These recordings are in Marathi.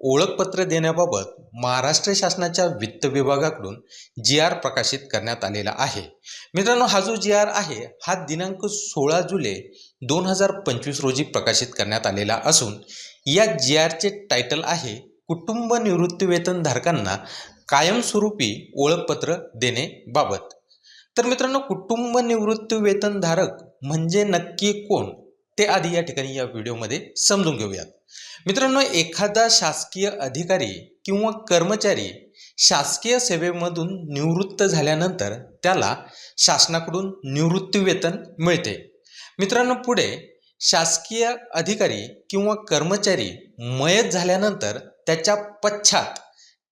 ओळखपत्र देण्याबाबत महाराष्ट्र शासनाच्या वित्त विभागाकडून जी आर प्रकाशित करण्यात आलेला आहे. मित्रांनो हा जो जी आर आहे हा दिनांक सोळा जुलै दोन हजार पंचवीस रोजी प्रकाशित करण्यात आलेला असून या जी आरचे टायटल आहे कुटुंब निवृत्तीवेतनधारकांना धारकांना कायमस्वरूपी ओळखपत्र देणेबाबत तर मित्रांनो कुटुंब निवृत्तीवेतनधारक म्हणजे नक्की कोण? ते आधी या ठिकाणी या व्हिडिओमध्ये समजून घेऊयात. मित्रांनो एखादा शासकीय अधिकारी किंवा कर्मचारी शासकीय सेवेमधून निवृत्त झाल्यानंतर त्याला शासनाकडून निवृत्ती वेतन मिळते. मित्रांनो पुढे शासकीय अधिकारी किंवा कर्मचारी मयत झाल्यानंतर त्याच्या पश्चात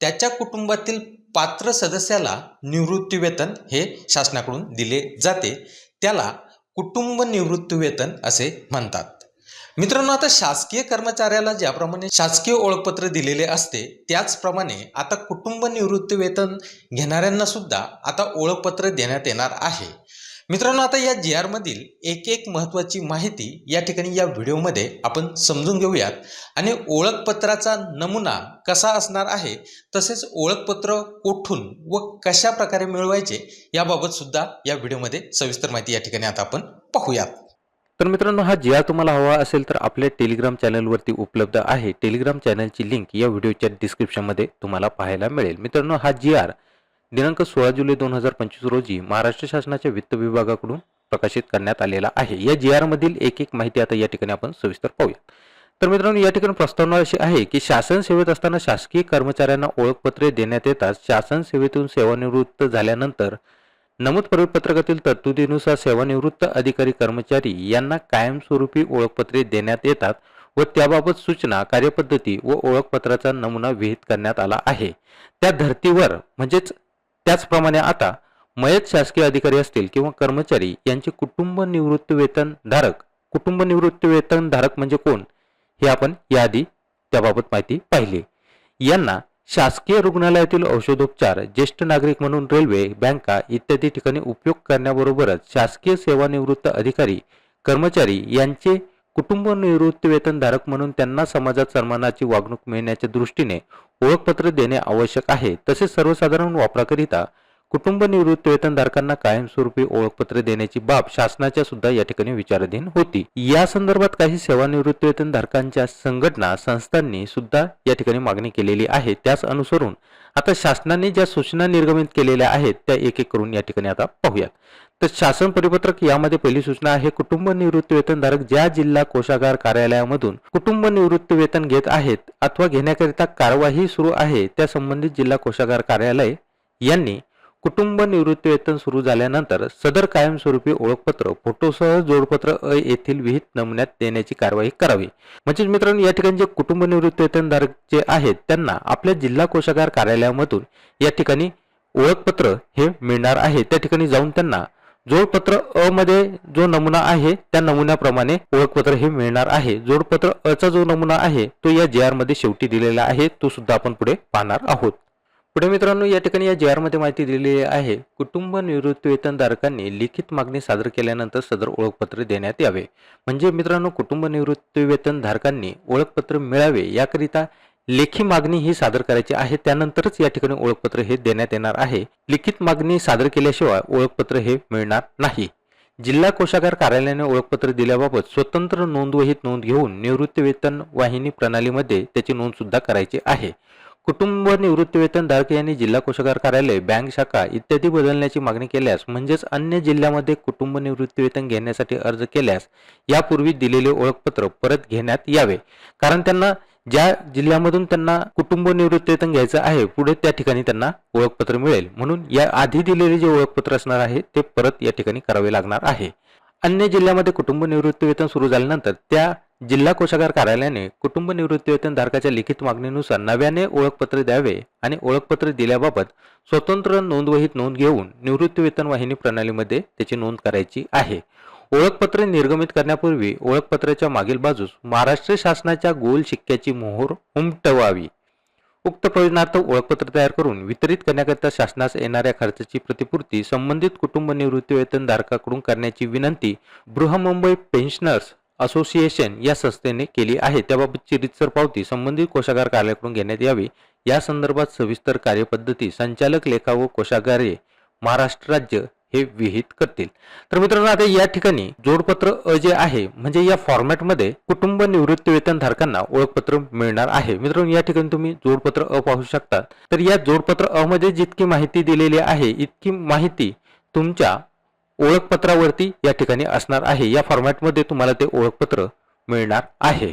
त्याच्या कुटुंबातील पात्र सदस्याला निवृत्ती वेतन हे शासनाकडून दिले जाते. त्याला कुटुंब निवृत्ती वेतन असे म्हणतात. मित्रांनो आता शासकीय कर्मचाऱ्याला ज्याप्रमाणे शासकीय ओळखपत्र दिलेले असते त्याचप्रमाणे आता कुटुंब निवृत्ती वेतन घेणाऱ्यांना सुद्धा आता ओळखपत्र देण्यात येणार आहे. मित्रांनो आता या जी आरमधील एक एक महत्त्वाची माहिती या ठिकाणी या व्हिडिओमध्ये आपण समजून घेऊयात. आणि ओळखपत्राचा नमुना कसा असणार आहे तसेच ओळखपत्र कुठून व कशा प्रकारे मिळवायचे याबाबतसुद्धा या व्हिडिओमध्ये सविस्तर माहिती या ठिकाणी आता आपण पाहूयात. तर मित्रांनो हा जी आर तुम्हाला हवा असेल तर आपल्या टेलिग्राम चॅनलवरती उपलब्ध आहे. टेलिग्राम चॅनलची लिंक या व्हिडिओच्या डिस्क्रिप्शनमध्ये तुम्हाला पाहायला मिळेल. मित्रांनो हा जी आर दिनांक सोळा जुलै दोन हजार पंचवीस रोजी महाराष्ट्र शासनाच्या वित्त विभागाकडून प्रकाशित करण्यात आलेला आहे. या जी आरमधील एक एक माहिती आता या ठिकाणी आपण सविस्तर पाहूया. तर मित्रांनो या ठिकाणी प्रस्तावना अशी आहे की शासन सेवेत असताना शासकीय कर्मचाऱ्यांना ओळखपत्रे देण्यात येतात शासन सेवेतून सेवानिवृत्त झाल्यानंतर नमूद परिपत्रकातील तरतुदीनुसार सेवानिवृत्त अधिकारी कर्मचारी यांना कायमस्वरूपी ओळखपत्रे देण्यात येतात व त्याबाबत सूचना कार्यपद्धती व ओळखपत्राचा नमुना विहित करण्यात आला आहे. त्या धर्तीवर म्हणजेच त्याचप्रमाणे आता मयत शासकीय अधिकारी असतील किंवा कर्मचारी यांचे कुटुंब निवृत्ती वेतन धारक कुटुंब निवृत्ती वेतन धारक म्हणजे कोण? हे आपण याआधी त्याबाबत माहिती पाहिली. यांना शासकीय रुग्णालयातील औषधोपचार ज्येष्ठ नागरिक म्हणून रेल्वे बँका इत्यादी ठिकाणी उपयोग करण्याबरोबरच शासकीय सेवानिवृत्त अधिकारी कर्मचारी यांचे कुटुंब निवृत्ती वेतनधारक म्हणून त्यांना समाजात सन्मानाची वागणूक मिळण्याच्या दृष्टीने ओळखपत्र देणे आवश्यक आहे. तसेच सर्वसाधारण वापराकरिता कुटुंब निवृत्त वेतनधारकांना कायमस्वरूपी ओळखपत्र देण्याची बाब शासनाच्या सुद्धा या ठिकाणी विचाराधीन होती. या संदर्भात काही सेवानिवृत्त वेतनधारकांच्या संघटना संस्थांनी सुद्धा या ठिकाणी मागणी केलेली आहे. त्याच अनुसरून आता शासनाने ज्या सूचना निर्गमित केलेल्या आहेत त्या एक एक करून या ठिकाणी आता पाहूयात. तर शासन परिपत्रक यामध्ये पहिली सूचना आहे कुटुंब निवृत्त वेतनधारक ज्या जिल्हा कोषागार कार्यालयामधून कुटुंब निवृत्त वेतन घेत आहेत अथवा घेण्याकरिता कारवाई सुरू आहे त्या संबंधित जिल्हा कोषागार कार्यालय यांनी कुटुंब निवृत्ती वेतन सुरू झाल्यानंतर सदर कायमस्वरूपी ओळखपत्र फोटोसह जोडपत्र अ येथील विहित नमुन्यात देण्याची कारवाई करावी. म्हणजेच मित्रांनो या ठिकाणी जे कुटुंब निवृत्ती वेतनधारक जे आहेत त्यांना आपल्या जिल्हा कोषागार कार्यालयामधून या ठिकाणी ओळखपत्र हे मिळणार आहे. त्या ठिकाणी जाऊन त्यांना जोडपत्र अ मध्ये जो नमुना आहे त्या नमुन्याप्रमाणे ओळखपत्र हे मिळणार आहे. जोडपत्र अ चा जो नमुना आहे तो या जे आरमध्ये शेवटी दिलेला आहे. तो सुद्धा आपण पुढे पाहणार आहोत. पुढे मित्रांनो या ठिकाणी या जे आरमध्ये माहिती दिलेली आहे कुटुंब निवृत्तीवेतनधारकांनी लिखित मागणी सादर केल्यानंतर सदर ओळखपत्र देण्यात यावे. म्हणजे मित्रांनो कुटुंब निवृत्तीवेतनधारकांनी ओळखपत्र मिळावे याकरिता लेखी मागणी ही सादर करायची आहे. त्यानंतरच या ठिकाणी ओळखपत्र हे देण्यात येणार आहे. लिखित मागणी सादर केल्याशिवाय ओळखपत्र हे मिळणार नाही. जिल्हा कोषागार कार्यालयाने ओळखपत्र दिल्याबाबत स्वतंत्र नोंदवहीत नोंद घेऊन निवृत्ती वेतन वाहिनी प्रणालीमध्ये त्याची नोंद सुद्धा करायची आहे. कुटुंब निवृत्तीवेतनधारक धारक यांनी जिल्हा कोषागार कार्यालय बँक शाखा इत्यादी बदलण्याची मागणी केल्यास म्हणजेच अन्य जिल्ह्यामध्ये कुटुंब निवृत्तीवेतन घेण्यासाठी अर्ज केल्यास यापूर्वी दिलेले ओळखपत्र परत घेण्यात यावे. कारण त्यांना ज्या जिल्ह्यामधून त्यांना कुटुंब निवृत्तीवेतन घ्यायचं आहे पुढे त्या ठिकाणी त्यांना ओळखपत्र मिळेल. म्हणून या आधी दिलेले जे ओळखपत्र असणार आहे ते परत या ठिकाणी करावे लागणार आहे. अन्य जिल्ह्यामध्ये कुटुंब निवृत्ती वेतन सुरू झाल्यानंतर त्या जिल्हा कोषागार कार्यालयाने कुटुंब निवृत्ती वेतन धारकाच्या लिखित मागणीनुसार नव्याने ओळखपत्र द्यावे आणि ओळखपत्र दिल्याबाबत स्वतंत्र नोंदवहीत नोंद घेऊन निवृत्ती वेतन वाहिनी प्रणालीमध्ये त्याची नोंद करायची आहे. ओळखपत्र निर्गमित करण्यापूर्वी ओळखपत्राच्या मागील बाजूस महाराष्ट्र शासनाच्या गोल शिक्क्याची मोहोर उमटवावी. उक्त प्रयोजनार्थ ओळखपत्र तयार करून वितरित करण्याकरिता शासनास येणाऱ्या खर्चाची प्रतिपूर्ती संबंधित कुटुंब निवृत्ती वेतन धारकाकडून करण्याची विनंती बृहमुंबई पेन्शनर्स असोसिएशन या संस्थेने केली आहे. त्याबाबतची रितसर पावती संबंधित कोषागार कार्यालयाकडून घेण्यात यावी. या संदर्भात सविस्तर कार्यपद्धती संचालक लेखा व कोषागारे महाराष्ट्र राज्य हे विहित करतील. तर मित्रांनो आता या ठिकाणी जोडपत्र अ जे आहे म्हणजे या फॉर्मॅटमध्ये कुटुंब निवृत्ती वेतनधारकांना ओळखपत्र मिळणार आहे. मित्रांनो या ठिकाणी तुम्ही जोडपत्र अ पाहू शकता तर या जोडपत्र अ मध्ये जितकी माहिती दिलेली आहे इतकी माहिती तुमच्या ओळखपत्रावरती या ठिकाणी असणार आहे. या फॉर्मॅटमध्ये तुम्हाला ते ओळखपत्र मिळणार आहे.